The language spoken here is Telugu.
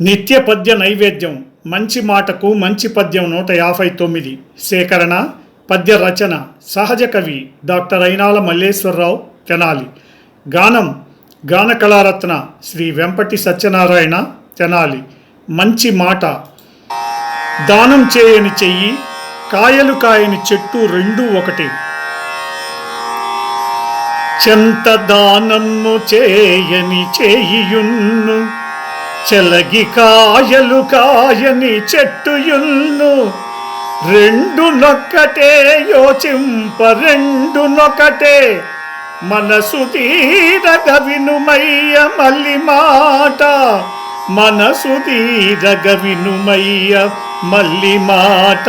నిత్య పద్య నైవేద్యం మంచి మాటకు మంచి పద్యం నూట యాభై తొమ్మిది. సేకరణ పద్య రచన సహజ కవి డాక్టర్ అయినాల మల్లేశ్వరరావు తెనాలి. గానం గాన కళారత్న శ్రీ వెంపటి సత్యనారాయణ తెనాలి. మంచి మాట. దానం చేయని చెయ్యి కాయలు కాయని చెట్టు రెండు ఒకటి. చెంత దానము చేయని చేయున్ను చెలగి కాయలు కాయని చెట్టుయున్ను. రెండు నొక్కటే యోచింప రెండు నొకటే మనసు తీరగ వినుమయ్య మల్లి మాట. మనసు తీరగ వినుమయ్య మల్లి మాట.